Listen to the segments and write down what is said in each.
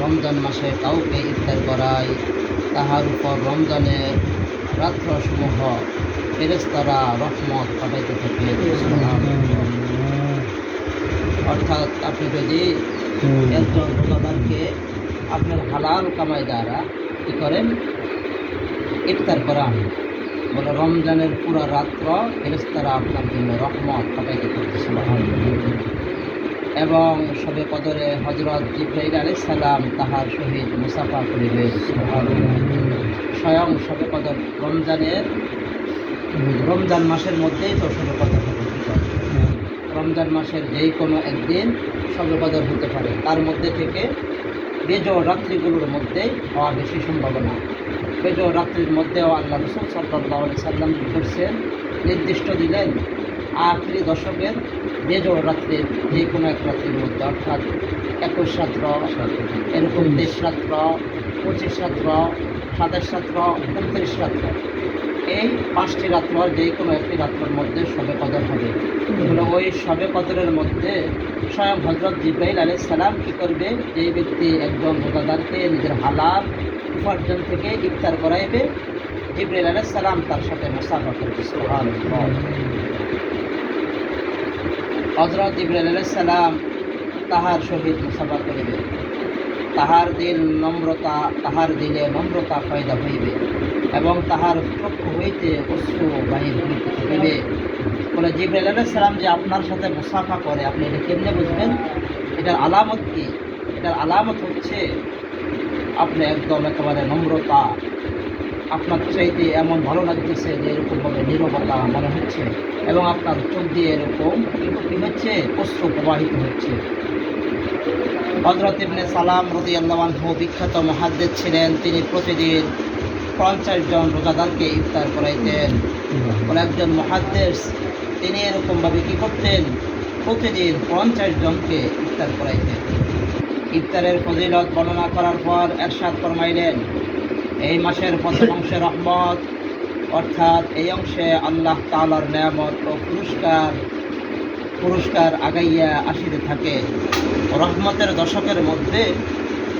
রমজান মাসে কাউকে ইফতার করায় তাহার উপর রমজানের রাত্রসমূহ ফেরেস্তারা রহমত পাঠাইতে থাকে। অর্থাৎ আপনি যদি একজন রোজাদারকে আপনার হালাল কামাই দ্বারা কী করেন? ইফতার করান। বলে রমজানের পুরো রাত্র ফেরেস্তারা আপনার জন্য রহমত পাঠাইতে করতেছিল এবং সবে কদরে হজরত জিব্রাইল আলী সালাম তাহার শহীদ মুসাফা করিবে। স্বয়ং সবে কদর রমজানের, রমজান মাসের মধ্যেই তো সবে কদর রমজান মাসের যেই কোনো একদিন সবে কদর হতে পারে। তার মধ্যে থেকে বেজোর রাত্রিগুলোর মধ্যেই হওয়া বেশি সম্ভাবনা। বেজোর রাত্রির মধ্যেও আল্লাহ রসুল সাল্লাহ সাল্লাম করছেন নির্দিষ্ট দিলেন আখরি দশকের বেজোর রাত্রির যে কোনো এক রাত্রির মধ্যে, অর্থাৎ একুশ রাত্র, এরকম তেইশ রাত্র, পঁচিশ রাত্র, সাতাশ রাত্র, উনত্রিশ রাত্র। এই পাঁচটি রাত্র যে কোনো একটি রাত্রের মধ্যে সবে কদর হবে। এগুলো ওই সবে কদরের মধ্যে স্বয়ং হজরত জিব্রাইল আলী সালাম কী করবে? যে ব্যক্তি একজন রোজাদারকে নিজের হালাল উপার্জন থেকে ইফতার করাইবে, জিব্রাইল আলী সালাম তার সাথে মুসাফা করবে। হজরত সালাম তাহার সহিত মুসাফা করিবে। তাহার দিল নম্রতা, তাহার দিলে নম্রতা পয়দা হইবে এবং তাহার চক্ষু হইতে অশ্রু বাহির হইতে হইবে বলে জিব্রাইল আলাইহিস সালাম যে আপনার সাথে মুসাফা করে, আপনি এটা কেমনে বুঝবেন? এটার আলামত কি? এটার আলামত হচ্ছে আপনি একদম একেবারে নম্রতা আপনার চাইতে এমন ভালো লাগতেছে যে এরকমভাবে নীরবতা মনে হচ্ছে এবং আপনার চোখ দিয়ে এরকম কী হচ্ছে, অশ্রু প্রবাহিত হচ্ছে। হজরত ইবনে সালাম রদি আল্লাহু বিখ্যাত মহাদ্দেদ ছিলেন। তিনি প্রতিদিন পঞ্চাশ জন রোজাদারকে ইফতার করাইতেন। বলে একজন মহাদ্দেশ, তিনি এরকমভাবে কী করতেন? প্রতিদিন পঞ্চাশ জনকে ইফতার করাইতেন। ইফতারের ফজিলত বর্ণনা করার পর এরশাদ ফরমাইলেন এই মাসের প্রথম অংশে রহমত, অর্থাৎ এই অংশে আল্লাহ তালার নেয়ামত ও পুরস্কার পুরস্কার আগাইয়া আসিতে থাকে। রহমতের দশকের মধ্যে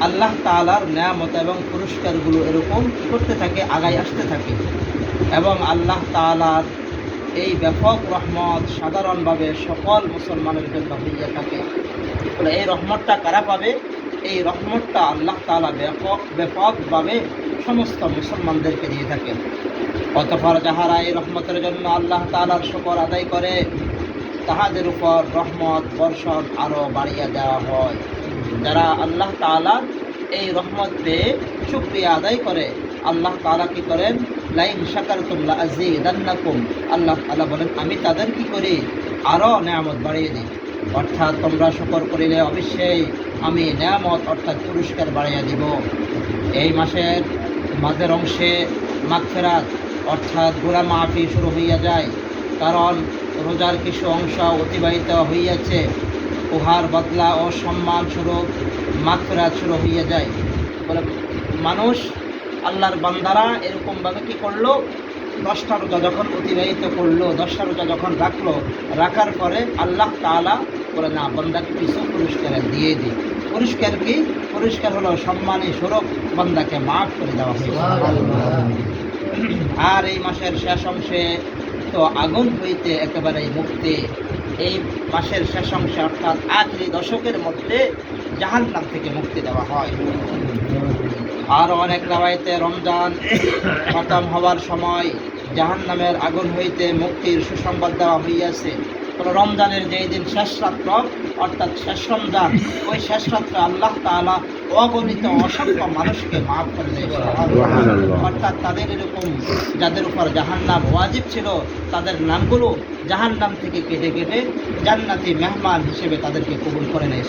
আল্লাহ তালার নেয়ামত এবং পুরস্কারগুলো এরকম করতে থাকে আগাই আসতে থাকে। এবং আল্লাহ তালার এই ব্যাপক রহমত সাধারণভাবে সকল মুসলমানের জন্য হইয়া থাকে। এই রহমতটা কারা পাবে? এই রহমতটা আল্লাহ তালা ব্যাপক, ব্যাপকভাবে সমস্ত মুসলমানদেরকে দিয়ে থাকেন। অতঃপর যাহারা এই রহমতের জন্য আল্লাহ তালার শকর আদায় করে, তাহাদের উপর রহমত বর্ষণ আরও বাড়িয়ে দেওয়া হয়। যারা আল্লাহ তালার এই রহমত পেয়ে শুক্রিয়া আদায় করে, আল্লাহ তালা কি করেন? লাইন শাকার তুমলা আজি দান্নাকুম আল্লাহ তালা বলেন, আমি তাদের কি করি? আরও নেয়ামত বাড়িয়ে দিই। অর্থাৎ তোমরা শুকর করিলে অবশ্যই আমি নেয়ামত অর্থাৎ পুরস্কার বাড়িয়ে দিব। এই মাসের মাঝের অংশে মাগফেরাত অর্থাৎ গোড়া মাহফি শুরু হইয়া যায়। কারণ রোজার কিছু অংশ অতিবাহিত হইয়াছে, উহার বদলা ও সম্মান স্বরূপ মাগফেরাত শুরু হইয়া যায়। মানুষ আল্লাহর বান্দারা এরকমভাবে কি করল? দশটা রোজা যখন অতিবাহিত করল, দশটা রোজা যখন রাখল, রাখার পরে আল্লাহ তালা বলে, না, বান্দাকে কিছু পুরস্কার দিয়ে দিই। পুরস্কার কি পুরস্কার হলো সম্মানী স্বরূপ বান্দাকে মাফ করে দেওয়া হয়েছে। আর এই মাসের শেষ অংশে তো আগুন হইতে একেবারে মুক্তি। এই মাসের শেষ অংশে অর্থাৎ আখরি দশকের মধ্যে জাহান্নাম থেকে মুক্তি দেওয়া হয়। আরও অনেক রাবাইতে রমজান খতম হওয়ার সময় জাহান্নামের আগুন হইতে মুক্তির সুসংবাদ দেওয়া হইয়াছে। কোনো রমজানের যেই দিন শেষ রাত্র অর্থাৎ শেষ রমজান ওই শেষ রাত্রে আল্লাহ তালা অগণিত অসংখ্য মানুষকে মাফ করে দেয়। অর্থাৎ তাদের এরকম যাদের উপর জাহান্নাম ওয়াজিব ছিল তাদের নামগুলো জাহান্নাম থেকে কেটে কেটে জান্নাতি মেহমান হিসেবে তাদেরকে কবুল করে নেয়।